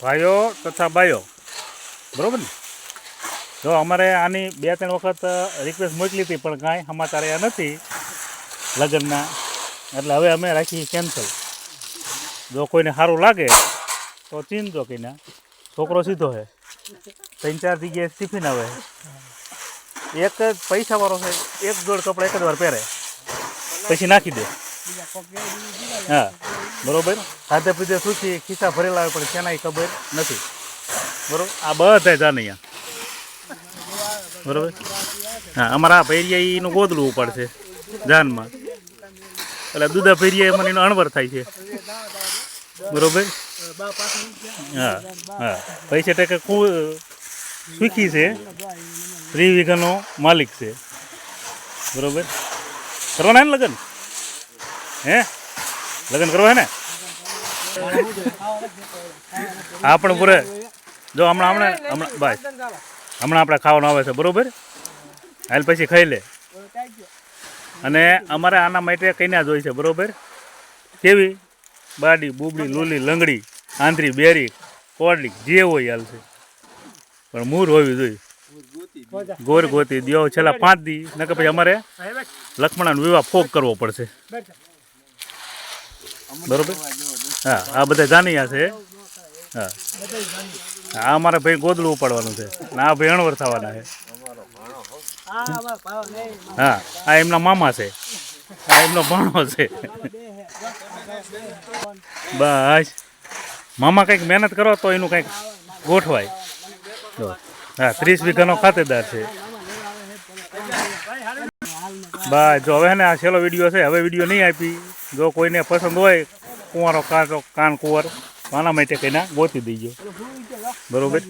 ભાઈઓ તથા બાઈઓ બરાબર ને? જો અમારે આની બે ત્રણ વખત રિક્વેસ્ટ મોકલી હતી, પણ કાંઈ સમાચાર એ નથી. લગ્નના. એટલે હવે અમે રાખી કેન્સલ જો કોઈને સારું લાગે, તો ચીનજો કહીને છોકરો સીધો છે ત્રણ ચાર જગ્યાએ ટિફિન આવે એક જ પૈસાવાળો છે, એક જોડ કપડાં એક જ વાર પહેરે. પછી નાખી દે. હા. બરોબર? ખાધે પીધે સુખી, ખિસ્સા ભરેલા હોય પણ શેનાય ખબર નથી. બરોબર? આ બધા જાને અહીંયા. બરોબર? હા, અમારા ભેરિયા એનું ગોદલું ઉપાડશે, જાનમાં. એટલે દૂધા ભેરિયા મને એનો અણવર થાય છે. બરોબર? હા હા. પૈસા ટકે ખૂબ સુખી છે. ત્રી વીઘાનો માલિક છે. બરોબર? કરવાના ને લગ્ન? હે? લગ્ન કરવા હે ને? હા પણ પૂરે. જો હમણાં હમણાં હમણાં બસ હમણાં આપણે ખાવાનું આવે છે, બરોબર? હાલ પછી ખાઈ લે. અને અમારે આના માટે કન્યા જોઈ છે, બરોબર? કેવી? બાડી, બુબડી, લૂલી, લંગડી, આંધરી, બેરી, કોરડી, જે હોય હાલ છે. પણ મૂર હોવી જોઈએ. ગોર ગોતી દિયો, છેલ્લા પાંચ દી, નકર પછી અમારે લક્ષ્મણનો વિવાહ ફોગ કરવો પડશે. બરોબર? હા આ બધા જાનિયા છે. હા. આ અમારા ભાઈ ગોદલું ઉપાડવાનું છે. ને આ ભાઈ અણવર થવાના છે. હા આ એમના મામા છે. આ એમનો ભાણો છે. બસ. મામા કંઈક મહેનત કરો તો એનું કંઈક ગોઠવાય. હા ત્રીસ વીઘાનો ખાતેદાર છે. બસ જો હવે ને આ છેલ્લો વીડિયો છે. હવે વીડિયો નહીં આપી. જો કોઈને પસંદ હોય કુંવારો કાંટો કાન કુંવર આના માટે કહીને ગોતી દઈજો બરોબર?